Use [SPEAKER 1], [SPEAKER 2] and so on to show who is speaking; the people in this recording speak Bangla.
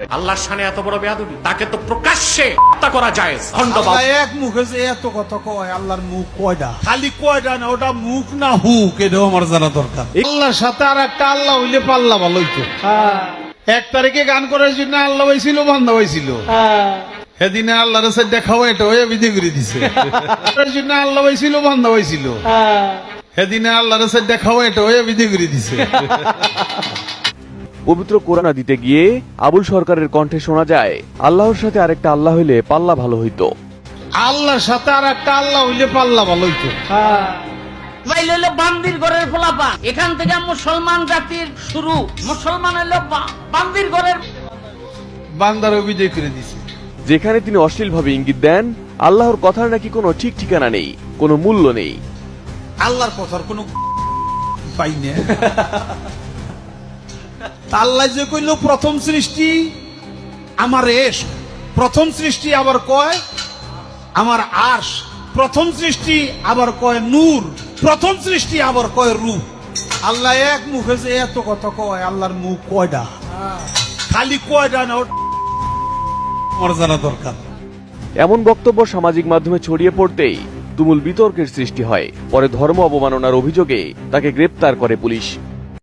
[SPEAKER 1] আল্লাহর সানে এত বড় বেয়াদবি? তাকে তো প্রকাশ্যে হত্যা করা যায়
[SPEAKER 2] আল্লাহ এক মুখে যে এত কথা কয় আল্লাহর মুখ কয়টা খালি কয়টা না ওটা মুখ না হুক এটাও আমার জানা দরকার। আল্লাহর সাথে আর একটা আল্লাহ হইলে পাল্লা ভালো হইতো। এক তারিখে গান করার জন্য আল্লাহ হয়েছিল বন্ধ হয়েছিল সেদিনে আল্লাহর সাথে দেখাও এটা হয়ে বিধি করে দিছে। করার জন্য আল্লাহ হয়েছিল বন্ধ হয়েছিল সেদিনে আল্লাহর সাথে দেখাও এটা হয়ে বিধি করে দিছে।
[SPEAKER 3] পবিত্র কোরআনা দিতে গিয়ে আবুল সরকারের কণ্ঠে শোনা যায় আল্লাহর সাথে আরেকটা আল্লাহ হইলে পাল্লা ভালো হইতো।
[SPEAKER 2] আল্লাহর সাথে আর একটা আল্লাহ হইলে পাল্লা ভালো হইতো।
[SPEAKER 4] হলো বান্দির ঘরের ফলাপা এখান থেকে মুসলমান জাতির শুরু। মুসলমান বা- বান্দির ঘরের
[SPEAKER 2] বান্দারও বিজয় করে দিছে।
[SPEAKER 3] যেখানে তিনি অশ্লীলভাবে ইঙ্গিত দেন আল্লাহর কথার নাকি কোনো ঠিক ঠিকানা নেই কোনো মূল্য নেই।
[SPEAKER 2] আল্লাহর কথার কোনো পাই না আল্লাহ যে কইল, প্রথম সৃষ্টি আমার এস, প্রথম সৃষ্টি আবার কয় আমার আশ প্রথম সৃষ্টি আবার কয় নূর, প্রথম সৃষ্টি আবার কয় রূপ। আল্লাহ এক মুখে যে এত কথা কয়, আল্লাহর মুখ কয়টা খালি কয়টা না জানা দরকার।
[SPEAKER 3] এমন বক্তব্য সামাজিক মাধ্যমে ছড়িয়ে পড়তেই তুমুল বিতর্কের সৃষ্টি হয়। পরে ধর্ম অবমাননার অভিযোগে তাকে গ্রেপ্তার করে পুলিশ।